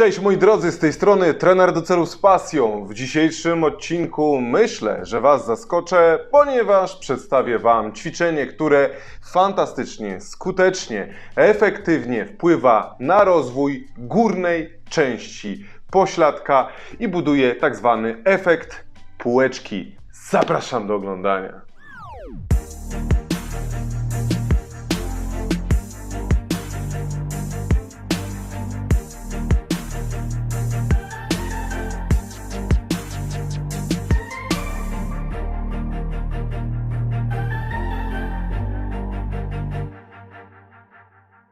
Cześć moi drodzy, z tej strony trener do celu z pasją. W dzisiejszym odcinku myślę, że Was zaskoczę, ponieważ przedstawię Wam ćwiczenie, które fantastycznie, skutecznie, efektywnie wpływa na rozwój górnej części pośladka i buduje tak zwany efekt półeczki. Zapraszam do oglądania.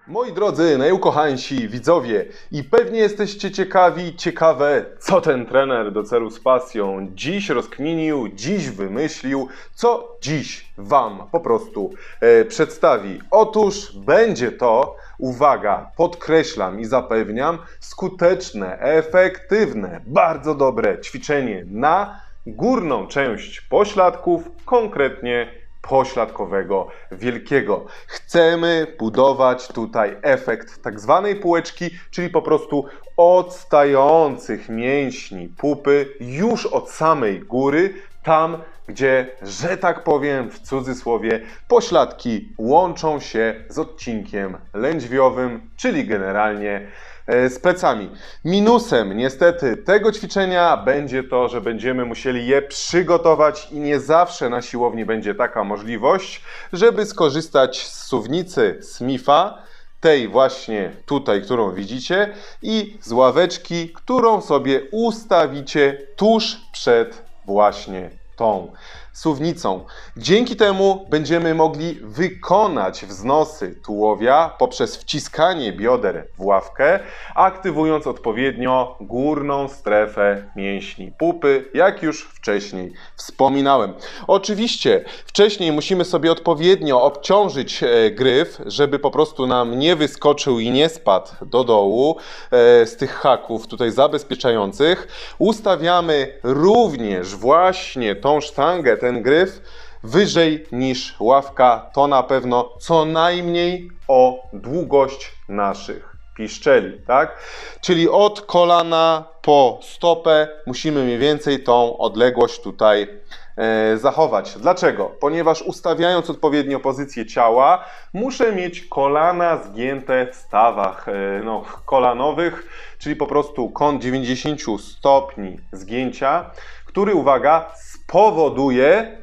Moi drodzy, najukochańsi widzowie, i pewnie jesteście ciekawi, ciekawe, co ten trener do celu z pasją dziś rozkminił, dziś wymyślił, co dziś Wam po prostu e, przedstawi. Otóż będzie to, uwaga, podkreślam i zapewniam, skuteczne, efektywne, bardzo dobre ćwiczenie na górną część pośladków, konkretnie pośladkowego wielkiego. Chcemy budować tutaj efekt tak zwanej półeczki, czyli po prostu odstających mięśni pupy już od samej góry, tam gdzie, że tak powiem w cudzysłowie, pośladki łączą się z odcinkiem lędźwiowym, czyli generalnie z plecami. Minusem niestety tego ćwiczenia będzie to, że będziemy musieli je przygotować i nie zawsze na siłowni będzie taka możliwość, żeby skorzystać z suwnicy Smitha, tej właśnie tutaj, którą widzicie i z ławeczki, którą sobie ustawicie tuż przed właśnie tą suwnicą. Dzięki temu będziemy mogli wykonać wznosy tułowia poprzez wciskanie bioder w ławkę, aktywując odpowiednio górną strefę mięśni pupy, jak już wcześniej wspominałem. Oczywiście wcześniej musimy sobie odpowiednio obciążyć e, gryf, żeby po prostu nam nie wyskoczył i nie spadł do dołu e, z tych haków tutaj zabezpieczających. Ustawiamy również właśnie tą sztangę, ten gryf wyżej niż ławka, to na pewno co najmniej o długość naszych piszczeli, tak? Czyli od kolana po stopę musimy mniej więcej tą odległość tutaj e, zachować. Dlaczego? Ponieważ ustawiając odpowiednio pozycję ciała, muszę mieć kolana zgięte w stawach e, no, kolanowych, czyli po prostu kąt 90 stopni zgięcia, który, uwaga, spowoduje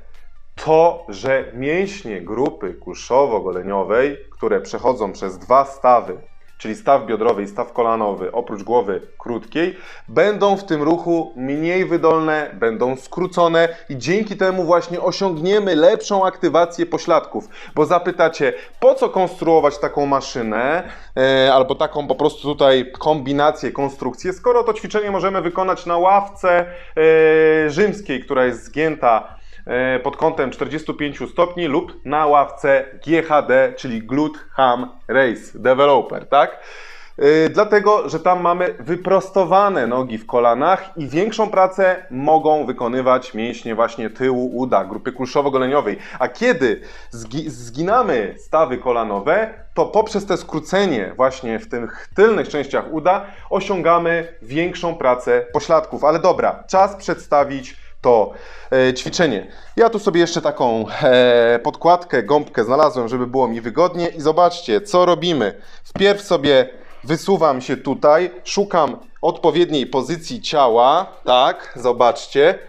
to, że mięśnie grupy kuszowo-goleniowej, które przechodzą przez dwa stawy, czyli staw biodrowy i staw kolanowy, oprócz głowy krótkiej, będą w tym ruchu mniej wydolne, będą skrócone i dzięki temu właśnie osiągniemy lepszą aktywację pośladków. Bo zapytacie, po co konstruować taką maszynę, e, albo taką po prostu tutaj kombinację, konstrukcję, skoro to ćwiczenie możemy wykonać na ławce e, rzymskiej, która jest zgięta pod kątem 45 stopni lub na ławce GHD, czyli Glute Ham Race Developer, tak? Yy, dlatego, że tam mamy wyprostowane nogi w kolanach i większą pracę mogą wykonywać mięśnie właśnie tyłu uda, grupy kulszowo-goleniowej. A kiedy zgi zginamy stawy kolanowe, to poprzez te skrócenie właśnie w tych tylnych częściach uda osiągamy większą pracę pośladków. Ale dobra, czas przedstawić to e, ćwiczenie. Ja tu sobie jeszcze taką e, podkładkę, gąbkę znalazłem, żeby było mi wygodnie i zobaczcie, co robimy. Wpierw sobie wysuwam się tutaj, szukam odpowiedniej pozycji ciała, tak, zobaczcie.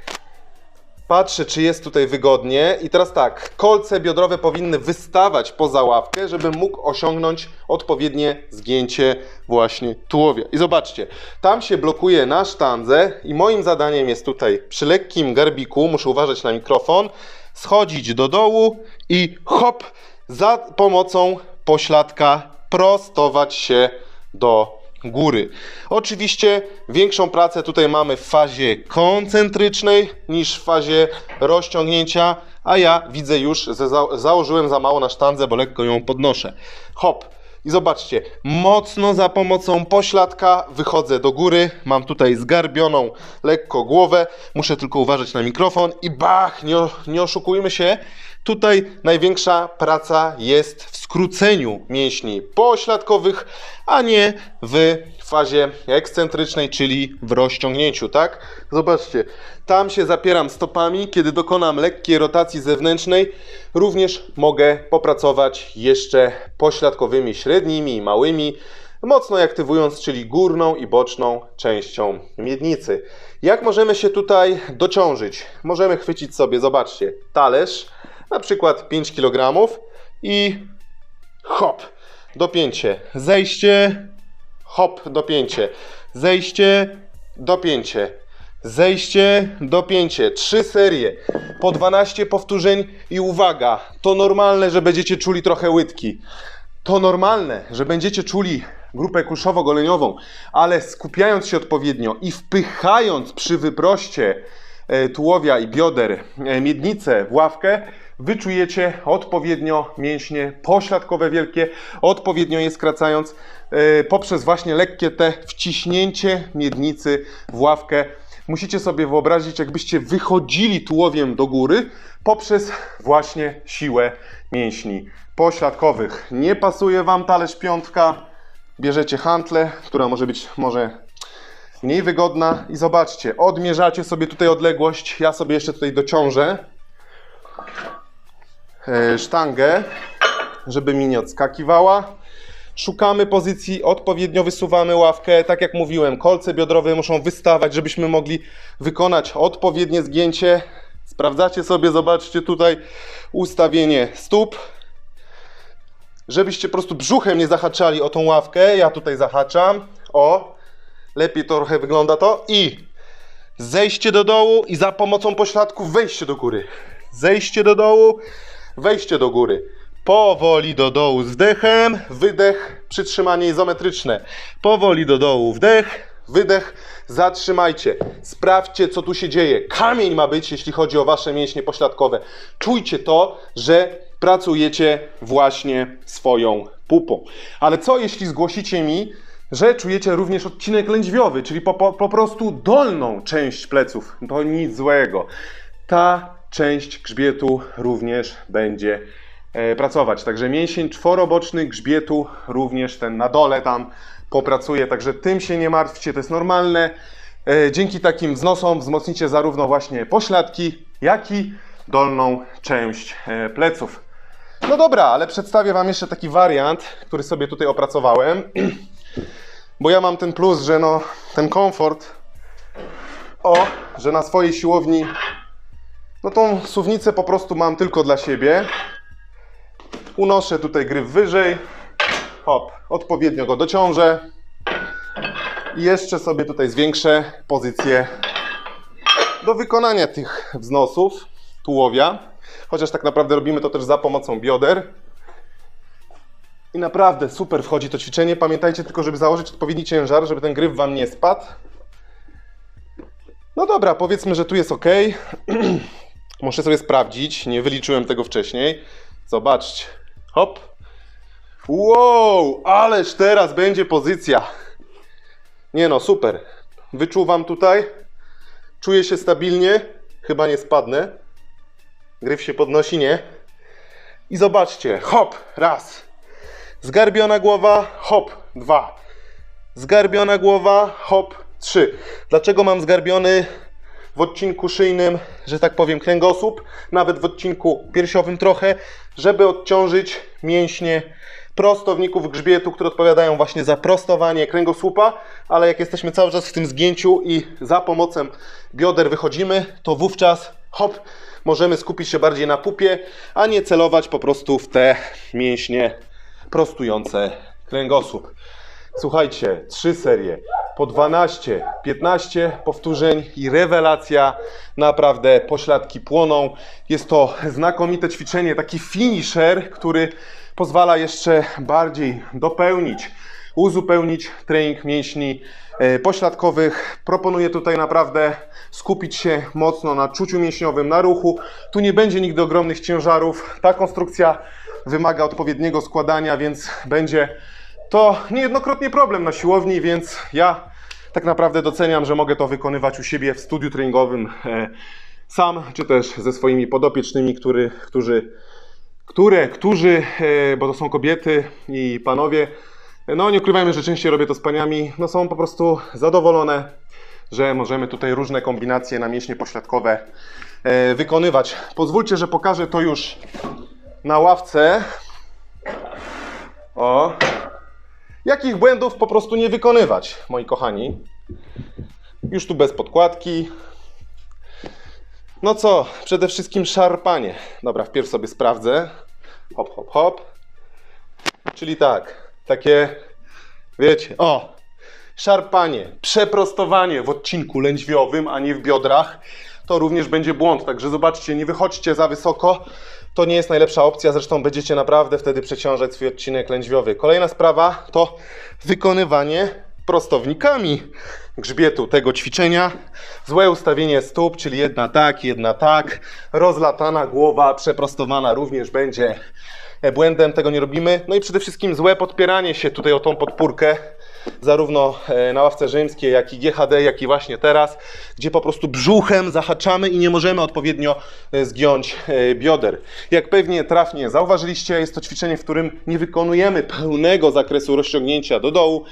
Patrzę, czy jest tutaj wygodnie. I teraz tak, kolce biodrowe powinny wystawać poza ławkę, żebym mógł osiągnąć odpowiednie zgięcie właśnie tułowia. I zobaczcie, tam się blokuje na sztandze i moim zadaniem jest tutaj przy lekkim garbiku, muszę uważać na mikrofon, schodzić do dołu i hop, za pomocą pośladka prostować się do góry. Oczywiście większą pracę tutaj mamy w fazie koncentrycznej niż w fazie rozciągnięcia, a ja widzę już, że za założyłem za mało na sztandze, bo lekko ją podnoszę. Hop. I zobaczcie, mocno za pomocą pośladka wychodzę do góry. Mam tutaj zgarbioną lekko głowę. Muszę tylko uważać na mikrofon i bach, nie, nie oszukujmy się. Tutaj największa praca jest w skróceniu mięśni pośladkowych, a nie w fazie ekscentrycznej, czyli w rozciągnięciu, tak? Zobaczcie, tam się zapieram stopami, kiedy dokonam lekkiej rotacji zewnętrznej, również mogę popracować jeszcze pośladkowymi średnimi i małymi, mocno aktywując, czyli górną i boczną częścią miednicy. Jak możemy się tutaj dociążyć? Możemy chwycić sobie, zobaczcie, talerz, na przykład 5 kg i hop, dopięcie, zejście, hop, dopięcie, zejście, dopięcie, zejście, dopięcie. Trzy serie, po 12 powtórzeń i uwaga, to normalne, że będziecie czuli trochę łydki. To normalne, że będziecie czuli grupę kuszowo-goleniową, ale skupiając się odpowiednio i wpychając przy wyproście tułowia i bioder e, miednicę w ławkę, wyczujecie odpowiednio mięśnie pośladkowe wielkie, odpowiednio je skracając e, poprzez właśnie lekkie te wciśnięcie miednicy w ławkę. Musicie sobie wyobrazić, jakbyście wychodzili tułowiem do góry poprzez właśnie siłę mięśni pośladkowych. Nie pasuje Wam talerz piątka, bierzecie hantlę, która może być może mniej wygodna i zobaczcie, odmierzacie sobie tutaj odległość. Ja sobie jeszcze tutaj dociążę e, sztangę, żeby mi nie odskakiwała. Szukamy pozycji, odpowiednio wysuwamy ławkę. Tak jak mówiłem, kolce biodrowe muszą wystawać, żebyśmy mogli wykonać odpowiednie zgięcie. Sprawdzacie sobie, zobaczcie tutaj ustawienie stóp, żebyście po prostu brzuchem nie zahaczali o tą ławkę. Ja tutaj zahaczam. O, lepiej to trochę wygląda to. I zejście do dołu i za pomocą pośladków wejście do góry. Zejście do dołu, wejście do góry. Powoli do dołu z wdechem, wydech, przytrzymanie izometryczne. Powoli do dołu, wdech, wydech, zatrzymajcie. Sprawdźcie, co tu się dzieje. Kamień ma być, jeśli chodzi o wasze mięśnie pośladkowe. Czujcie to, że pracujecie właśnie swoją pupą. Ale co jeśli zgłosicie mi, że czujecie również odcinek lędźwiowy, czyli po, po, po prostu dolną część pleców? To nic złego. Ta część grzbietu również będzie e, pracować. Także mięsień czworoboczny grzbietu również ten na dole tam popracuje, także tym się nie martwcie, to jest normalne. E, Dzięki takim wznosom wzmocnicie zarówno właśnie pośladki, jak i dolną część e, pleców. No dobra, ale przedstawię Wam jeszcze taki wariant, który sobie tutaj opracowałem. Bo ja mam ten plus, że no, ten komfort, o, że na swojej siłowni, no tą suwnicę po prostu mam tylko dla siebie. Unoszę tutaj gryf wyżej, hop, odpowiednio go dociążę. I jeszcze sobie tutaj zwiększę pozycję do wykonania tych wznosów tułowia. Chociaż tak naprawdę robimy to też za pomocą bioder. I naprawdę super wchodzi to ćwiczenie. Pamiętajcie tylko, żeby założyć odpowiedni ciężar, żeby ten gryf Wam nie spadł. No dobra, powiedzmy, że tu jest ok. Muszę sobie sprawdzić. Nie wyliczyłem tego wcześniej. Zobaczcie. Hop. Wow, ależ teraz będzie pozycja. Nie no, super. Wyczuwam tutaj. Czuję się stabilnie. Chyba nie spadnę. Gryf się podnosi, nie? I zobaczcie. Hop, raz. Zgarbiona głowa, hop, dwa. Zgarbiona głowa, hop, trzy. Dlaczego mam zgarbiony w odcinku szyjnym, że tak powiem, kręgosłup, nawet w odcinku piersiowym trochę, żeby odciążyć mięśnie prostowników grzbietu, które odpowiadają właśnie za prostowanie kręgosłupa, ale jak jesteśmy cały czas w tym zgięciu i za pomocą bioder wychodzimy, to wówczas hop, możemy skupić się bardziej na pupie, a nie celować po prostu w te mięśnie prostujące kręgosłup. Słuchajcie, trzy serie po 12, 15 powtórzeń i rewelacja. Naprawdę pośladki płoną. Jest to znakomite ćwiczenie, taki finisher, który pozwala jeszcze bardziej dopełnić, uzupełnić trening mięśni e, pośladkowych. Proponuję tutaj naprawdę skupić się mocno na czuciu mięśniowym, na ruchu. Tu nie będzie nigdy ogromnych ciężarów. Ta konstrukcja wymaga odpowiedniego składania, więc będzie to niejednokrotnie problem na siłowni, więc ja tak naprawdę doceniam, że mogę to wykonywać u siebie w studiu treningowym e, sam, czy też ze swoimi podopiecznymi, który, którzy, które, którzy, e, bo to są kobiety i panowie, No nie ukrywajmy, że częściej robię to z paniami, no są po prostu zadowolone, że możemy tutaj różne kombinacje na mięśnie pośladkowe e, wykonywać. Pozwólcie, że pokażę to już na ławce. O, jakich błędów po prostu nie wykonywać, moi kochani. Już tu bez podkładki. No co, przede wszystkim szarpanie. Dobra, wpierw sobie sprawdzę. Hop, hop, hop. Czyli tak, takie, wiecie, o, szarpanie, przeprostowanie w odcinku lędźwiowym, a nie w biodrach, to również będzie błąd. Także zobaczcie, nie wychodźcie za wysoko. To nie jest najlepsza opcja, zresztą będziecie naprawdę wtedy przeciążać swój odcinek lędźwiowy. Kolejna sprawa to wykonywanie prostownikami grzbietu tego ćwiczenia. Złe ustawienie stóp, czyli jedna tak, jedna tak. Rozlatana głowa, przeprostowana również będzie e, błędem, tego nie robimy. No i przede wszystkim złe podpieranie się tutaj o tą podpórkę, zarówno e, na ławce rzymskiej, jak i GHD, jak i właśnie teraz, gdzie po prostu brzuchem zahaczamy i nie możemy odpowiednio e, zgiąć e, bioder. Jak pewnie trafnie zauważyliście, jest to ćwiczenie, w którym nie wykonujemy pełnego zakresu rozciągnięcia do dołu.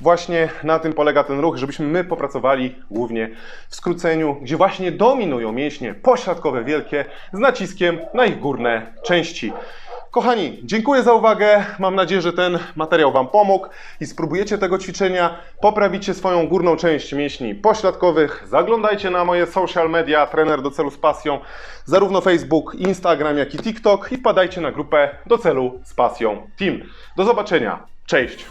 Właśnie na tym polega ten ruch, żebyśmy my popracowali głównie w skróceniu, gdzie właśnie dominują mięśnie pośladkowe wielkie z naciskiem na ich górne części. Kochani, dziękuję za uwagę. Mam nadzieję, że ten materiał Wam pomógł i spróbujecie tego ćwiczenia, poprawicie swoją górną część mięśni pośladkowych. Zaglądajcie na moje social media, trener do celu z pasją, zarówno Facebook, Instagram, jak i TikTok i wpadajcie na grupę do celu z pasją Team. Do zobaczenia. Cześć!